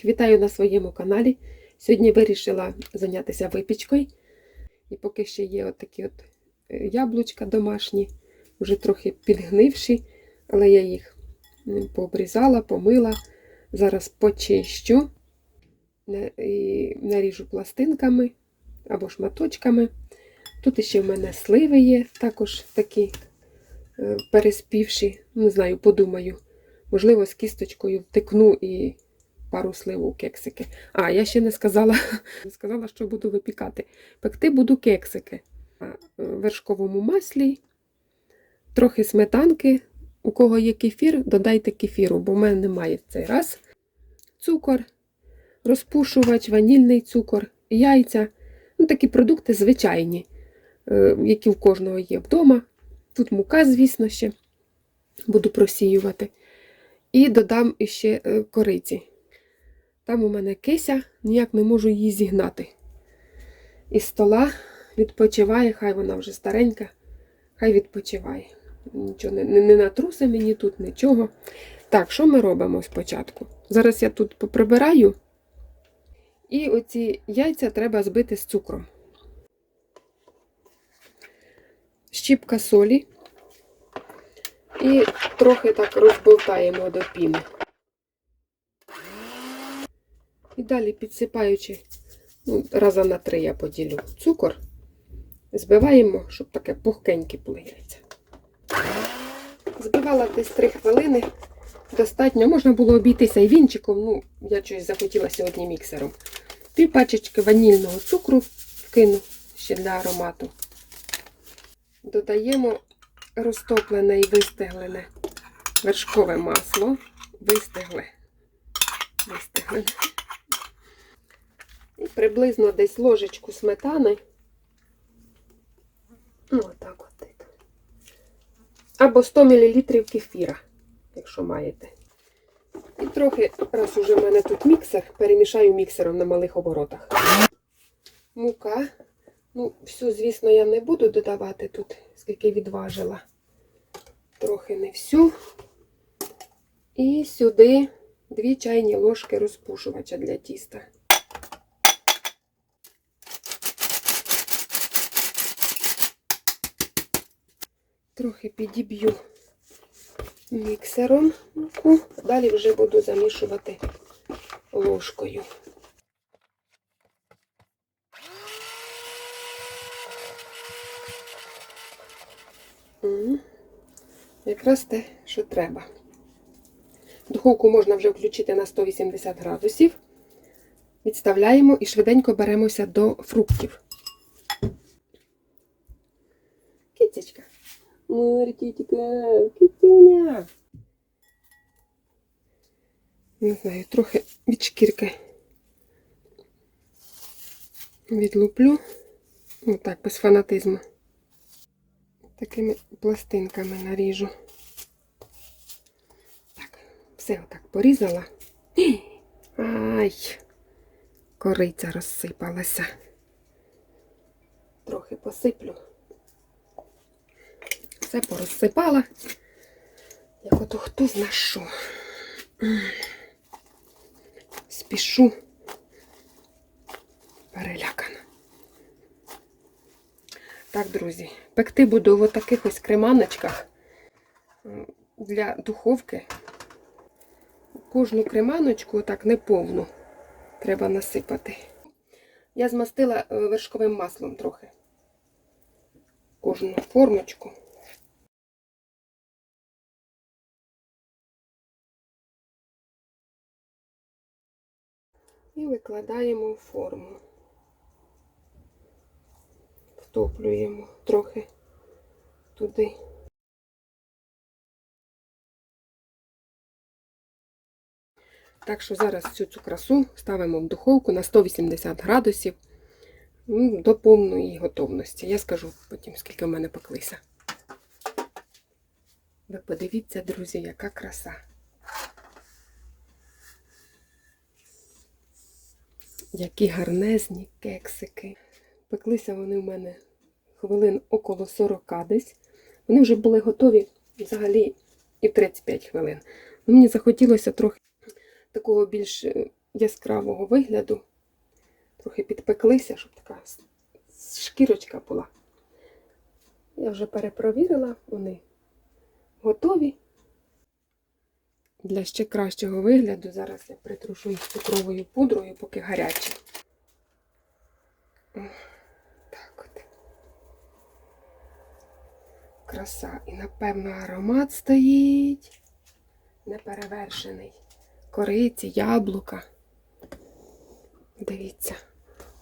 Всіх вітаю на своєму каналі. Сьогодні вирішила зайнятися випічкою. І поки ще є от такі от е, яблучка домашні, вже трохи підгнивші, але я їх пообрізала, помила. Зараз почищу наріжу пластинками або шматочками. Тут ще в мене сливи є, також такі е, переспівші, не знаю, подумаю. Можливо, з кісточкою втикну і пару слив у кексики. А, я ще не сказала, не сказала, що буду випікати. Пекти буду кексики е, в вершковому маслі, трохи сметанки. У кого є кефір, додайте кефіру, бо в мене немає в цей раз. Цукор, розпушувач, ванільний цукор, яйця. Ну, такі продукти звичайні, е, які в кожного є вдома. Тут мука, звісно, ще буду просіювати. І додам іще е, кориці. Там у мене кися, ніяк не можу її зігнати. Із стола відпочиває, хай вона вже старенька, хай відпочиває. Нічого не, не, не натруси мені тут, нічого. Так, що ми робимо спочатку? Зараз я тут поприбираю. І оці яйця треба збити з цукром. Щіпка солі. І трохи так розболтаємо до піни. І далі підсипаючи, ну, раза на три я поділю цукор, збиваємо, щоб таке пухкеньке яйця. Збивала десь 3 хвилини. Достатньо. Можна було обійтися і вінчиком, ну, я щось захотіла сьогодні міксером. Пів пачечки ванільного цукру вкину ще для аромату. Додаємо розтоплене і вистеглене вершкове масло. Вистегле. Вистеглене. Приблизно десь ложечку сметани. Ну, отак от. Або 100 мл кефіра, якщо маєте. І трохи, раз уже в мене тут міксер, перемішаю міксером на малих оборотах. Мука. Ну, всю, звісно, я не буду додавати тут, скільки відважила. Трохи не всю. І сюди 2 чайні ложки розпушувача для тіста. Трохи підіб'ю міксером муку. Далі вже буду замішувати ложкою. Якраз те, що треба. Духовку можна вже включити на 180 градусів. Відставляємо і швиденько беремося до фруктів. Китечка. Маркітіка, китюня. Не знаю, трохи від шкірки відлуплю. Ну так, без фанатизму. Такими пластинками наріжу. Так, все отак порізала. Ай, кориця розсипалася. Трохи посиплю. Все порозсипала. Як ото хто зна що. Спішу. Перелякана. Так, друзі, пекти буду в таких ось креманочках для духовки. Кожну креманочку, отак неповну, треба насипати. Я змастила е, вершковим маслом трохи. Кожну формочку. І викладаємо в форму. Втоплюємо трохи туди. Так що зараз цю цю красу ставимо в духовку на 180 градусів до повної готовності. Я скажу потім, скільки в мене пеклися. Ви подивіться, друзі, яка краса. Які гарнезні кексики. Пеклися вони в мене хвилин около 40 десь. Вони вже були готові взагалі і 35 хвилин. Ну, Мені захотілося трохи такого більш е, яскравого вигляду. Трохи підпеклися, щоб така шкірочка була. Я вже перепровірила, вони готові. Для ще кращого вигляду зараз я притрушу їх цукровою пудрою, поки гарячі. Так от. Краса. І, напевно, аромат стоїть. Неперевершений. Кориці, яблука. Дивіться.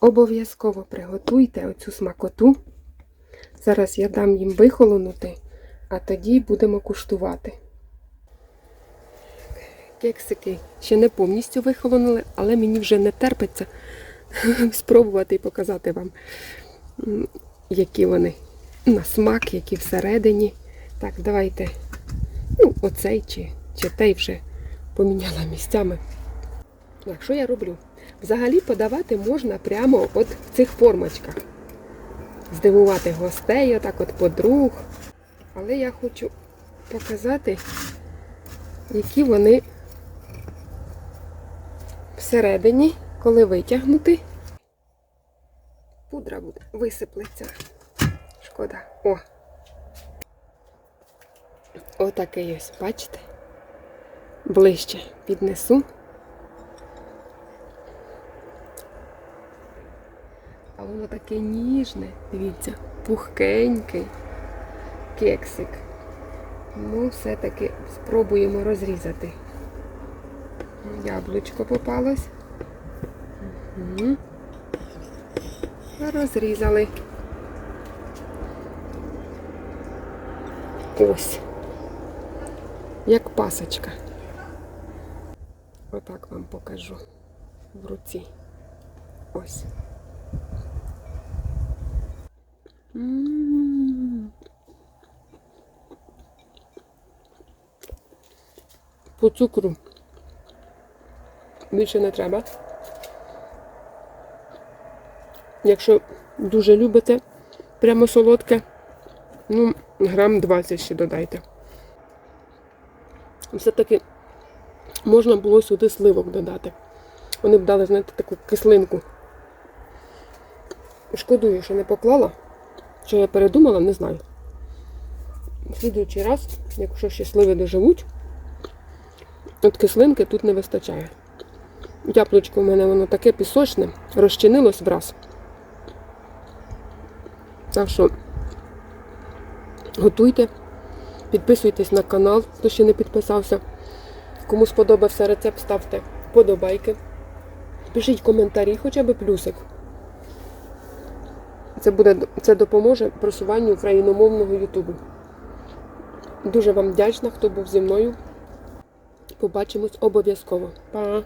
Обов'язково приготуйте оцю смакоту. Зараз я дам їм вихолонути, а тоді будемо куштувати. Кексики ще не повністю вихолонули, але мені вже не терпиться спробувати і показати вам, які вони на смак, які всередині. Так, давайте. Ну, оцей чи, чи той вже поміняла місцями. Так, що я роблю? Взагалі подавати можна прямо от в цих формочках. Здивувати гостей, отак от подруг. Але я хочу показати, які вони всередині, коли витягнути, пудра буде висиплеться. Шкода. О. Отакий ось, бачите? Ближче піднесу. А воно таке ніжне, дивіться, пухкенький кексик. Ну, все-таки спробуємо розрізати. Яблучко попалось. Угу. Розрізали. Ось. Як пасочка. Отак вам покажу в руці. Ось. По цукру більше не треба. Якщо дуже любите прямо солодке, ну, грам 20 ще додайте. Все-таки можна було сюди сливок додати. Вони б дали, знаєте, таку кислинку. Шкодую, що не поклала. Що я передумала, не знаю. В слідуючий раз, якщо ще сливи доживуть, от кислинки тут не вистачає. Яблучко в мене воно таке пісочне, розчинилось враз. Так що готуйте, підписуйтесь на канал, хто ще не підписався. Кому сподобався рецепт, ставте подобайки. Пишіть коментарі, хоча б плюсик. Це, буде, це допоможе просуванню україномовного Ютубу. Дуже вам вдячна, хто був зі мною. Побачимось обов'язково. Па!